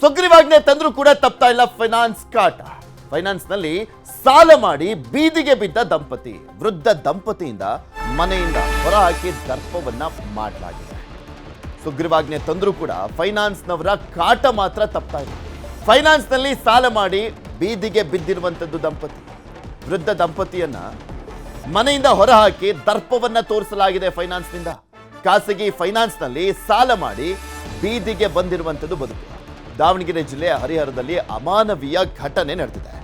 ಸುಗ್ರೀವಾಜ್ಞೆ ತಂದ್ರೂ ಕೂಡ ತಪ್ತಾ ಇಲ್ಲ ಫೈನಾನ್ಸ್ ಕಾಟ. ಫೈನಾನ್ಸ್ನಲ್ಲಿ ಸಾಲ ಮಾಡಿ ಬೀದಿಗೆ ಬಿದ್ದ ದಂಪತಿ, ವೃದ್ಧ ದಂಪತಿಯಿಂದ ಮನೆಯಿಂದ ಹೊರಹಾಕಿ ದರ್ಪವನ್ನ ಮಾಡಲಾಗಿದೆ. ಸುಗ್ರೀವಾಜ್ಞೆ ತಂದ್ರೂ ಕೂಡ ಫೈನಾನ್ಸ್ನವರ ಕಾಟ ಮಾತ್ರ ತಪ್ತಾ ಇಲ್ಲ. ಫೈನಾನ್ಸ್ನಲ್ಲಿ ಸಾಲ ಮಾಡಿ ಬೀದಿಗೆ ಬಿದ್ದಿರುವಂಥದ್ದು ದಂಪತಿ, ವೃದ್ಧ ದಂಪತಿಯನ್ನ ಮನೆಯಿಂದ ಹೊರಹಾಕಿ ದರ್ಪವನ್ನ ತೋರಿಸಲಾಗಿದೆ ಫೈನಾನ್ಸ್ನಿಂದ. ಖಾಸಗಿ ಫೈನಾನ್ಸ್ನಲ್ಲಿ ಸಾಲ ಮಾಡಿ ಬೀದಿಗೆ ಬಂದಿರುವಂಥದ್ದು ಬದುಕು. ದಾವಣಗೆರೆ ಜಿಲ್ಲೆಯ ಹರಿಹರದಲ್ಲಿ ಅಮಾನವೀಯ ಘಟನೆ ನಡೆದಿದೆ.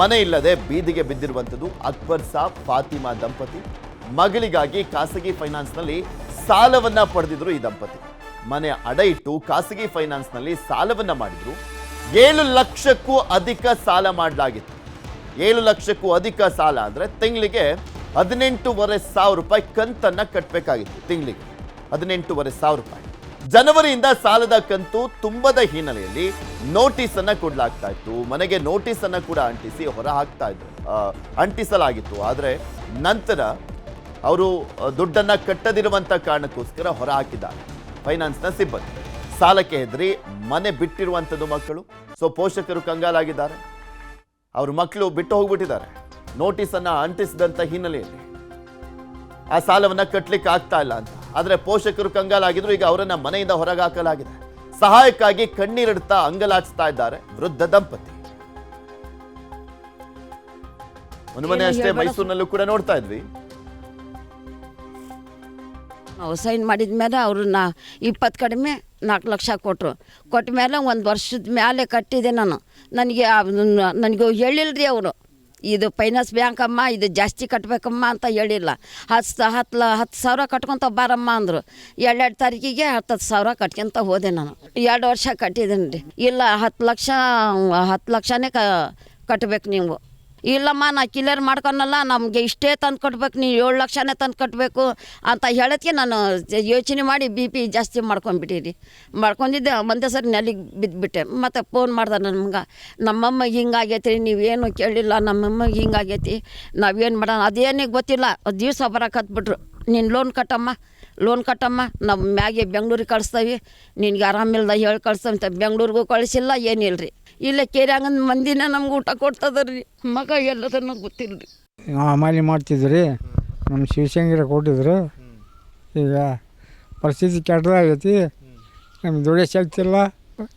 ಮನೆ ಇಲ್ಲದೆ ಬೀದಿಗೆ ಬಿದ್ದಿರುವಂಥದ್ದು ಅಕ್ಬರ್ ಸಾಬ್, ಫಾತಿಮಾ ದಂಪತಿ. ಮಗಳಿಗಾಗಿ ಖಾಸಗಿ ಫೈನಾನ್ಸ್ನಲ್ಲಿ ಸಾಲವನ್ನ ಪಡೆದಿದ್ರು ಈ ದಂಪತಿ. ಮನೆ ಅಡ ಇಟ್ಟು ಖಾಸಗಿ ಫೈನಾನ್ಸ್ನಲ್ಲಿ ಸಾಲವನ್ನ ಮಾಡಿದ್ರು. ಏಳು ಲಕ್ಷಕ್ಕೂ ಅಧಿಕ ಸಾಲ ಮಾಡಲಾಗಿತ್ತು. ಏಳು ಲಕ್ಷಕ್ಕೂ ಅಧಿಕ ಸಾಲ ಅಂದ್ರೆ ತಿಂಗಳಿಗೆ ಹದಿನೆಂಟೂವರೆ ಸಾವಿರ ರೂಪಾಯಿ ಕಂತನ್ನ ಕಟ್ಟಬೇಕಾಗಿತ್ತು ತಿಂಗಳಿಗೆ. ಹದಿನೆಂಟೂವರೆ ಸಾವಿರ ರೂಪಾಯಿ. ಜನವರಿಯಿಂದ ಸಾಲದ ಕಂತು ತುಂಬದ ಹಿನ್ನೆಲೆಯಲ್ಲಿ ನೋಟಿಸ್ ಅನ್ನ ಕೊಡ್ಲಾಗ್ತಾ ಇತ್ತು. ಮನೆಗೆ ನೋಟಿಸ್ ಅನ್ನ ಕೂಡ ಅಂಟಿಸಿ ಹೊರ ಹಾಕ್ತಾ ಇದ್ರು ಅಂಟಿಸಲಾಗಿತ್ತು. ಆದ್ರೆ ನಂತರ ಅವರು ದುಡ್ಡನ್ನ ಕಟ್ಟದಿರುವಂತ ಕಾರಣಕ್ಕೋಸ್ಕರ ಹೊರ ಹಾಕಿದ್ದಾರೆ ಫೈನಾನ್ಸ್ನ ಸಿಬ್ಬಂದಿ. ಸಾಲಕ್ಕೆ ಹೆದರಿ ಮನೆ ಬಿಟ್ಟಿರುವಂಥದ್ದು ಮಕ್ಕಳು. ಸೊ ಪೋಷಕರು ಕಂಗಾಲಾಗಿದ್ದಾರೆ. ಅವ್ರ ಮಕ್ಕಳು ಬಿಟ್ಟು ಹೋಗ್ಬಿಟ್ಟಿದ್ದಾರೆ. ನೋಟಿಸ್ ಅನ್ನ ಅಂಟಿಸಿದಂತ ಹಿನ್ನೆಲೆಯಲ್ಲಿ ಆ ಸಾಲವನ್ನ ಕಟ್ಟಲಿಕ್ಕೆ ಆಗ್ತಾ ಇಲ್ಲ ಅಂತ. ಆದ್ರೆ ಪೋಷಕರು ಕಂಗಾಲಾಗಿದ್ರು ಈಗ ಅವರನ್ನ ಮನೆಯಿಂದ ಹೊರಗಾಕಲಾಗಿದೆ. ಸಹಾಯಕ್ಕಾಗಿ ಕಣ್ಣೀರಿಡ್ತಾ ಅಂಗಲಾಚಿಸ್ತಾ ಇದ್ದಾರೆ ವೃದ್ಧ ದಂಪತಿ. ಒಂದು ಮನೆ ಅಷ್ಟೇ ಮೈಸೂರಿನಲ್ಲೂ ಕೂಡ ನೋಡ್ತಾ ಇದ್ವಿ. ನಾವು ಸೈನ್ ಮಾಡಿದ ಮೇಲೆ ಅವ್ರನ್ನ ಇಪ್ಪತ್ತು ಕಡಿಮೆ ನಾಲ್ಕು ಲಕ್ಷ ಕೊಟ್ಟರು ಕೊಟ್ಟ ಮೇಲೆ ಒಂದು ವರ್ಷದ ಮೇಲೆ ಕಟ್ಟಿದೆ ನಾನು. ನನಗೆ ನನಗೆ ಹೇಳಿಲ್ಲ ರೀ ಅವರು. ಇದು ಫೈನಾನ್ಸ್ ಬ್ಯಾಂಕ್ ಅಮ್ಮ, ಇದು ಜಾಸ್ತಿ ಕಟ್ಟಬೇಕಮ್ಮ ಅಂತ ಹೇಳಿಲ್ಲ. ಹತ್ತು ಹತ್ತು ಹತ್ತು ಸಾವಿರ ಕಟ್ಕೊತ ಬಾರಮ್ಮ ಅಂದರು. ಎರಡೆರಡು ತಾರೀಕಿಗೆ ಹತ್ತು ಹತ್ತು ಸಾವಿರ ಕಟ್ಕೊಂತ ಹೋದೆ ನಾನು. ಎರಡು ವರ್ಷ ಕಟ್ಟಿದ್ದೀನಿ ರೀ ಇಲ್ಲ, ಹತ್ತು ಲಕ್ಷ, ಹತ್ತು ಲಕ್ಷನೇ ಕಟ್ಟಬೇಕು ನೀವು. ಇಲ್ಲಮ್ಮ, ನಾ ಕ್ಲಿಯರ್ ಮಾಡ್ಕೊನಲ್ಲ ನಮಗೆ ಇಷ್ಟೇ ತಂದು ಕಟ್ಬೇಕು ನೀವು ಏಳು ಲಕ್ಷನೇ ತಂದು ಕಟ್ಟಬೇಕು ಅಂತ ಹೇಳೋದಕ್ಕೆ ನಾನು ಯೋಚನೆ ಮಾಡಿ ಬಿ ಪಿ ಜಾಸ್ತಿ ಮಾಡ್ಕೊಂಡ್ಬಿಟ್ಟಿರಿ. ಮಾಡ್ಕೊಂಡಿದ್ದೆ, ಒಂದೇ ಸರಿ ನೆಲಿಗೆ ಬಿದ್ದುಬಿಟ್ಟೆ ಮತ್ತು ಫೋನ್ ಮಾಡ್ದೆ ನಮ್ಗೆ ಮಗ ನಮ್ಮಮ್ಮ ಹಿಂಗಾಗೈತಿ ನೀವೇನು ಕೇಳಿಲ್ಲ ನಮ್ಮಮ್ಮಗೆ ಹಿಂಗಾಗೈತಿ, ನಾವೇನು ಮಾಡೋಣ? ಅದೇನಿಗೆ ಗೊತ್ತಿಲ್ಲ ದಿವಸ ಬರಕತ್ಬಿಟ್ರು ನೀನು ಲೋನ್ ಕಟ್ಟಮ್ಮ ಲೋನ್ ಕಟ್ಟಮ್ಮ ನಾವು ಮ್ಯಾಗೆ ಬೆಂಗ್ಳೂರಿಗೆ ಕಳಿಸ್ತೀವಿ, ನಿನಗೆ ಆರಾಮಿಲ್ದ ಹೇಳಿ ಕಳಿಸ್ತೇವೆ ಅಂತ ಬೆಂಗ್ಳೂರಿಗೂ ಕಳಿಸಿಲ್ಲ ಏನಿಲ್ಲ ರೀ ಇಲ್ಲೇ ಕೇರ್ಯಾಂಗಂದ ಮಂದಿನ ನಮ್ಗೆ ಊಟ ಕೊಡ್ತದ್ರಿ. ಮಗ ಎಲ್ಲದನ್ನು ಗೊತ್ತಿಲ್ಲ ರೀ ಅಮಾಲಿ ಮಾಡ್ತಿದ್ರಿ ನಮ್ಮ ಶಿವಶಂಕರ ಕೊಟ್ಟಿದ್ರು. ಈಗ ಪರಿಸ್ಥಿತಿ ಕೆಟ್ಟದಾಗೈತಿ ನಮ್ಗೆ ದುಡಿಯೋ ಶಕ್ತಿ ಇಲ್ಲ,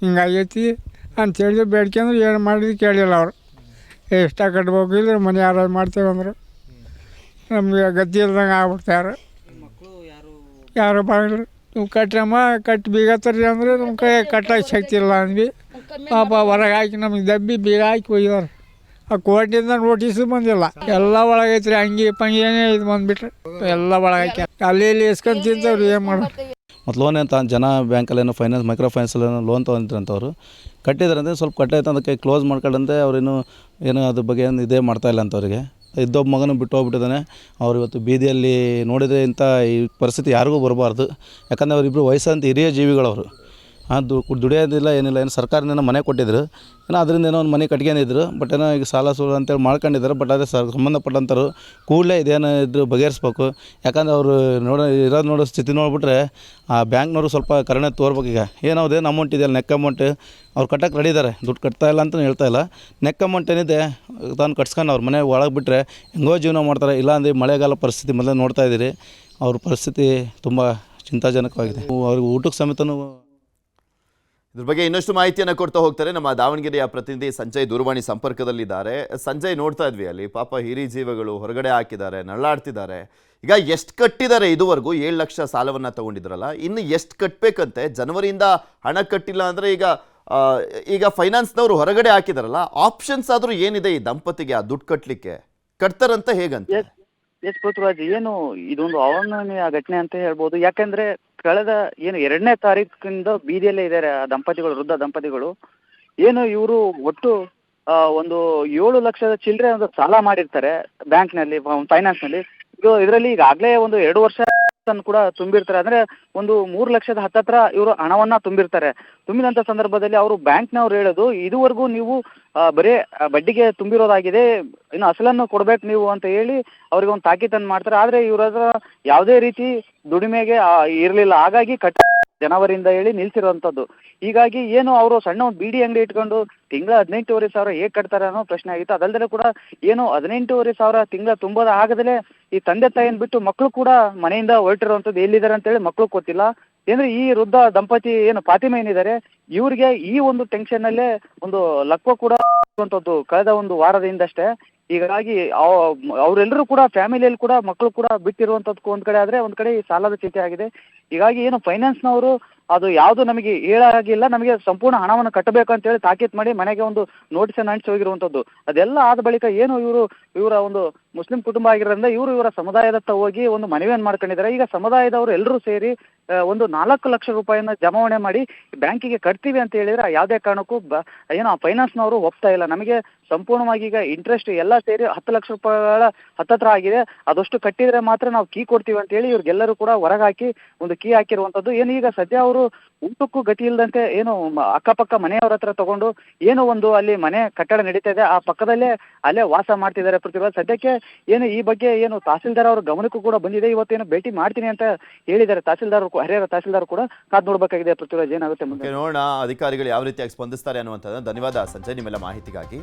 ಹಿಂಗಾಗೈತಿ ಅಂತೇಳಿ ಬೇಡ್ಕೊಂಡ್ರು ಏನು ಮಾಡಿದ್ರು ಕೇಳಿಲ್ಲ ಅವರು. ಎಷ್ಟ ಕಟ್ಬೇಕು ಇದ್ರೆ ಮನೆ ಯಾರು ಮಾಡ್ತೇವೆ ಅಂದರು. ನಮಗೆ ಗದ್ದೆ ಇಲ್ದಂಗೆ ಆಗ್ಬಿಡ್ತಾರೆ ಯಾರು ಬರಲ್ಲ ನೀವು ಕಟ್ಟಮ್ಮ ಕಟ್ಟಿ ಬೀಗತ್ತರಿ ಅಂದ್ರೆ ನಮ್ಮ ಕೈ ಕಟ್ಟೋಕ್ಕೆ ಶಕ್ತಿ ಇಲ್ಲ ಅಂದ್ವಿ. ಪಾಪ ಹೊರಗೆ ಹಾಕಿ ನಮಗೆ ದಬ್ಬಿ ಬೀಗ ಹಾಕಿ ಒಯ್ದವ್ರು ಆ ಕೋರ್ಟಿಂದ ನೋಟಿಸ್ ಬಂದಿಲ್ಲ. ಎಲ್ಲ ಒಳಗೈತ್ರಿ ಹಂಗೆ ಪಂಗಿ ಏನೇ ಇದು ಬಂದ್ಬಿಟ್ರೆ. ಎಲ್ಲ ಒಳಗಾಕಿ ಅಲ್ಲಿ ಇಲ್ಲಿ ಇಸ್ಕೊಂಡು ತಿಂತವ್ರಿ ಏನು ಮಾಡೋದು ಮತ್ತು ಲೋನ್ ಅಂತ ಜನ ಬ್ಯಾಂಕಲ್ಲಿ ಏನೋ ಫೈನಾನ್ಸ್ ಮೈಕ್ರೋ ಫೈನಾನ್ಸಲ್ಲಿ ಏನೋ ಲೋನ್ ತೊಗೊಂಡ್ರಂತ ಅವರು ಕಟ್ಟಿದ್ರಂತೆ ಸ್ವಲ್ಪ ಕಟ್ಟಾಯ್ತು ಅದಕ್ಕೆ ಕ್ಲೋಸ್ ಮಾಡ್ಕೊಂಡಂತೆ ಅವ್ರೇನು ಏನು ಅದ್ರ ಬಗ್ಗೆ ಏನು ಇದೇ ಮಾಡ್ತಾ ಇಲ್ಲ ಅಂತ ಅವರಿಗೆ ಇದ್ದೊಬ್ಬ ಮಗನೂ ಬಿಟ್ಟು ಹೋಗ್ಬಿಟ್ಟಿದ್ದಾನೆ ಅವ್ರು ಇವತ್ತು ಬೀದಿಯಲ್ಲಿ ನೋಡಿದರೆ ಇಂಥ ಈ ಪರಿಸ್ಥಿತಿ ಯಾರಿಗೂ ಬರಬಾರ್ದು. ಯಾಕಂದರೆ ಅವರಿಬ್ಬರು ವಯಸ್ಸಂತ ಹಿರಿಯ ಜೀವಿಗಳವರು. ಅದು ದುಡಿಯೋದಿಲ್ಲ, ಏನಿಲ್ಲ, ಏನು ಸರ್ಕಾರದಿಂದ ಮನೆ ಕೊಟ್ಟಿದ್ರು. ಏನೋ ಅದರಿಂದ ಏನೋ ಒಂದು ಮನೆ ಕಟ್ಕೊಂಡಿದ್ರು ಬಟ್ ಏನೋ ಈಗ ಸಾಲ ಸೂಲ ಅಂತೇಳಿ ಮಾಡ್ಕೊಂಡಿದ್ದಾರೆ ಬಟ್ ಅದೇ ಸರ್ ಸಂಬಂಧಪಟ್ಟಂಥವ್ರು ಕೂಡಲೇ ಇದೇನು ಇದ್ರು ಬಗೆಹರಿಸ್ಬೇಕು. ಯಾಕಂದ್ರೆ ಅವರು ನೋಡೋ, ಇರೋದು ನೋಡೋ ಸ್ಥಿತಿ ನೋಡಿಬಿಟ್ರೆ ಆ ಬ್ಯಾಂಕ್ನವರು ಸ್ವಲ್ಪ ಕರುಣೆ ತೋರ್ಬೇಕು ಈಗ. ಏನೋ ಅದೇನು ಅಮೌಂಟ್ ಇದೆಯಲ್ಲ ನೆಕ್ ಅಮೌಂಟ್ ಅವ್ರು ಕಟ್ಟಕ್ಕೆ ರೆಡಿ ಇದ್ದಾರೆ ದುಡ್ಡು ಕಟ್ತಾ ಇಲ್ಲ ಅಂತಲೂ ಹೇಳ್ತಾ ಇಲ್ಲ. ನೆಕ್ ಅಮೌಂಟ್ ಏನಿದೆ, ತಾನು ಕಟ್ಸ್ಕೊಂಡು ಅವ್ರ ಮನೆ ಒಳಗೆ ಬಿಟ್ಟರೆ ಹೆಂಗೋ ಜೀವನ ಮಾಡ್ತಾರೆ ಇಲ್ಲಾಂದ್ರೆ ಮಳೆಗಾಲ ಪರಿಸ್ಥಿತಿ ಮೊದಲೇ ನೋಡ್ತಾ ಇದ್ದೀರಿ. ಅವ್ರ ಪರಿಸ್ಥಿತಿ ತುಂಬ ಚಿಂತಾಜನಕವಾಗಿದೆ. ಅವ್ರಿಗೆ ಊಟಕ್ಕೆ ಸಮೇತನೂ ಇದ್ರ ಬಗ್ಗೆ ಇನ್ನಷ್ಟು ಮಾಹಿತಿಯನ್ನು ಕೊಡ್ತಾ ಹೋಗ್ತಾರೆ. ನಮ್ಮ ದಾವಣಗೆರೆಯ ಪ್ರತಿನಿಧಿ ಸಂಜಯ್ ದೂರವಾಣಿ ಸಂಪರ್ಕದಲ್ಲಿದ್ದಾರೆ. ಸಂಜಯ್ ನೋಡ್ತಾ ಇದ್ವಿ ಅಲ್ಲಿ. ಪಾಪ ಹಿರಿ ಜೀವಗಳು ಹೊರಗಡೆ ಹಾಕಿದ್ದಾರೆ, ನಳ್ಳಾಡ್ತಿದ್ದಾರೆ. ಈಗ ಎಷ್ಟು ಕಟ್ಟಿದ್ದಾರೆ ಇದುವರೆಗೂ? ಏಳು ಲಕ್ಷ ಸಾಲವನ್ನ ತಗೊಂಡಿದ್ರಲ್ಲ. ಇನ್ನು ಎಷ್ಟು ಕಟ್ಟಬೇಕಂತೆ ಜನವರಿಯಿಂದ ಹಣ ಕಟ್ಟಿಲ್ಲ ಅಂದ್ರೆ ಈಗ ಈಗ ಫೈನಾನ್ಸ್ನವರು ಹೊರಗಡೆ ಹಾಕಿದಾರಲ್ಲ, ಆಪ್ಷನ್ಸ್ ಆದ್ರೂ ಏನಿದೆ ಈ ದಂಪತಿಗೆ ಆ ದುಡ್ಡು ಕಟ್ಟಲಿಕ್ಕೆ ಕಟ್ತಾರಂತ ಹೇಗಂತ? ಏನು ಇದೊಂದು ಅವರ್ಣನೀಯ ಘಟನೆ ಅಂತ ಹೇಳ್ಬೋದು. ಯಾಕಂದ್ರೆ ಕಳೆದ ಏನು ಎರಡನೇ ತಾರೀಕಿಂದ ಬೀದಿಯಲ್ಲೇ ಇದ್ದಾರೆ ಆ ದಂಪತಿಗಳು, ವೃದ್ಧ ದಂಪತಿಗಳು. ಏನು ಇವರು ಒಟ್ಟು ಒಂದು ಏಳು ಲಕ್ಷದ ಚಿಲ್ಲರೆ ಒಂದು ಸಾಲ ಮಾಡಿರ್ತಾರೆ ಬ್ಯಾಂಕ್ನಲ್ಲಿ, ಫೈನಾನ್ಸ್ನಲ್ಲಿ. ಇದು ಇದರಲ್ಲಿ ಈಗಾಗಲೇ ಒಂದು ಎರಡು ವರ್ಷ ಕೂಡ ತುಂಬಿರ್ತಾರೆ. ಅಂದ್ರೆ ಒಂದು ಮೂರು ಲಕ್ಷದ ಹತ್ತತ್ರ ಇವರು ಹಣವನ್ನ ತುಂಬಿರ್ತಾರೆ. ತುಂಬಿದಂತ ಸಂದರ್ಭದಲ್ಲಿ ಅವರು ಬ್ಯಾಂಕ್ನವ್ರು ಹೇಳೋದು, ಇದುವರೆಗೂ ನೀವು ಬರೀ ಬಡ್ಡಿಗೆ ತುಂಬಿರೋದಾಗಿದೆ, ಇನ್ನು ಅಸಲನ್ನು ಕೊಡ್ಬೇಕು ನೀವು ಅಂತ ಹೇಳಿ ಅವ್ರಿಗೆ ಒಂದು ತಾಕೀತನ್ನು ಮಾಡ್ತಾರೆ. ಆದ್ರೆ ಇವ್ರ ಹತ್ರ ಯಾವುದೇ ರೀತಿ ದುಡಿಮೆಗೆ ಇರಲಿಲ್ಲ. ಹಾಗಾಗಿ ಕಟ್ಟ ಜನವರಿಯಿಂದ ಹೇಳಿ ನಿಲ್ಸಿರುವಂಥದ್ದು. ಹೀಗಾಗಿ ಏನು ಅವರು ಸಣ್ಣ ಒಂದು ಬೀಡಿ ಅಂಗಡಿ ಇಟ್ಕೊಂಡು ತಿಂಗಳ ಹದಿನೆಂಟೂವರೆ ಸಾವಿರ ಹೇಗೆ ಕಟ್ತಾರೆ ಅನ್ನೋ ಪ್ರಶ್ನೆ ಆಗಿತ್ತು. ಅದಲ್ಲದೆ ಕೂಡ ಏನು ಹದಿನೆಂಟೂವರೆ ಸಾವಿರ ತಿಂಗಳ ತುಂಬೋದ ಆಗದಲೇ ಈ ತಂದೆ ತಾಯಿನ ಬಿಟ್ಟು ಮಕ್ಕಳು ಕೂಡ ಮನೆಯಿಂದ ಹೊರಟಿರುವಂಥದ್ದು ಎಲ್ಲಿದ್ದಾರೆ ಅಂತೇಳಿ ಮಕ್ಕಳು ಗೊತ್ತಿಲ್ಲ. ಏನಂದ್ರೆ ಈ ವೃದ್ಧ ದಂಪತಿ ಏನು ಫಾತಿಮಾ ಏನಿದ್ದಾರೆ, ಇವ್ರಿಗೆ ಈ ಒಂದು ಟೆನ್ಷನ್ ಅಲ್ಲೇ ಒಂದು ಲಕ್ವ ಕೂಡ ಕಳೆದ ಒಂದು ವಾರದಿಂದಷ್ಟೇ. ಹೀಗಾಗಿ ಅವರೆಲ್ಲರೂ ಕೂಡ ಫ್ಯಾಮಿಲಿಯಲ್ಲಿ ಕೂಡ ಮಕ್ಕಳು ಕೂಡ ಬಿಟ್ಟಿರುವಂಥದ್ದು ಒಂದ್ ಕಡೆ ಆದ್ರೆ ಒಂದ್ ಕಡೆ ಸಾಲದ ಚಿಂತೆ ಆಗಿದೆ. ಹೀಗಾಗಿ ಏನು ಫೈನಾನ್ಸ್ನವರು ಅದು ಯಾವುದು ನಮಗೆ ಹೇಳಾಗಿಲ್ಲ ನಮಗೆ ಸಂಪೂರ್ಣ ಹಣವನ್ನು ಕಟ್ಟಬೇಕು ಅಂತ ಹೇಳಿ ತಾಕೀತ್ ಮಾಡಿ ಮನೆಗೆ ಒಂದು ನೋಟಿಸ್ ಅಂಟಿಸಿ ಹೋಗಿರುವಂಥದ್ದು ಅದೆಲ್ಲ ಆದ ಬಳಿಕ ಏನು ಇವರು, ಇವರ ಒಂದು ಮುಸ್ಲಿಂ ಕುಟುಂಬ ಆಗಿರೋದ್ರಿಂದ ಇವರು ಇವರ ಸಮುದಾಯದತ್ತ ಹೋಗಿ ಒಂದು ಮನವಿಯನ್ನು ಮಾಡ್ಕೊಂಡಿದ್ದಾರೆ. ಈಗ ಸಮುದಾಯದವರು ಎಲ್ಲರೂ ಸೇರಿ ಒಂದು ನಾಲ್ಕು ಲಕ್ಷ ರೂಪಾಯಿಯನ್ನ ಜಮಾವಣೆ ಮಾಡಿ ಬ್ಯಾಂಕಿಗೆ ಕಟ್ತೀವಿ ಅಂತ ಹೇಳಿದ್ರೆ ಯಾವುದೇ ಕಾರಣಕ್ಕೂ ಬ, ಏನೋ ಫೈನಾನ್ಸ್ನವರು ಒಪ್ತಾ ಇಲ್ಲ. ನಮಗೆ ಸಂಪೂರ್ಣವಾಗಿ ಈಗ ಇಂಟ್ರೆಸ್ಟ್ ಎಲ್ಲ ಸೇರಿ ಹತ್ತು ಲಕ್ಷ ರೂಪಾಯಿಗಳ ಹತ್ತತ್ರ ಆಗಿದೆ. ಅದಷ್ಟು ಕಟ್ಟಿದ್ರೆ ಮಾತ್ರ ನಾವು ಕೀ ಕೊಡ್ತೀವಿ ಅಂತ ಹೇಳಿ ಇವ್ರಿಗೆಲ್ಲರೂ ಕೂಡ ಹೊರಗಾಕಿ ಒಂದು ಕೀ ಹಾಕಿರುವಂಥದ್ದು. ಏನು ಈಗ ಸದ್ಯ ಅವರು ಊಟಕ್ಕೂ ಗತಿ ಇಲ್ಲದಂತೆ ಏನು ಅಕ್ಕಪಕ್ಕ ಮನೆಯವ್ರ ಹತ್ರ ತಗೊಂಡು ಏನೋ ಒಂದು ಅಲ್ಲಿ ಮನೆ ಕಟ್ಟಡ ನಡೀತಾ ಇದೆ ಆ ಪಕ್ಕದಲ್ಲೇ ಅಲ್ಲೇ ವಾಸ ಮಾಡ್ತಿದ್ದಾರೆ ಪ್ರತಿಭಾ. ಸದ್ಯಕ್ಕೆ ಏನು ಈ ಬಗ್ಗೆ ಏನು ತಹಸೀಲ್ದಾರ್ ಅವ್ರ ಗಮನಕ್ಕೂ ಕೂಡ ಬಂದಿದೆ. ಇವತ್ತೇನು ಭೇಟಿ ಮಾಡ್ತೀನಿ ಅಂತ ಹೇಳಿದ್ದಾರೆ ತಹಸೀಲ್ದಾರ್ ಹರಿಹರ ತಹಸೀಲ್ದಾರ್ ಕೂಡ ಕಾದ್ ನೋಡ್ಬೇಕಾಗಿದೆ ಪೃಥ್ವಿರಾಜ್ ಏನಾಗುತ್ತೆ ಮುಂದೆ? ನೋಡೋಣ. ಅಧಿಕಾರಿಗಳು ಯಾವ ರೀತಿಯಾಗಿ ಸ್ಪಂದಿಸ್ತಾರೆ ಅನ್ನುವಂಥದ್ದು ಧನ್ಯವಾದ. ಸಂಜಯ್, ನಿಮ್ಮೆಲ್ಲ ಮಾಹಿತಿಗಾಗಿ.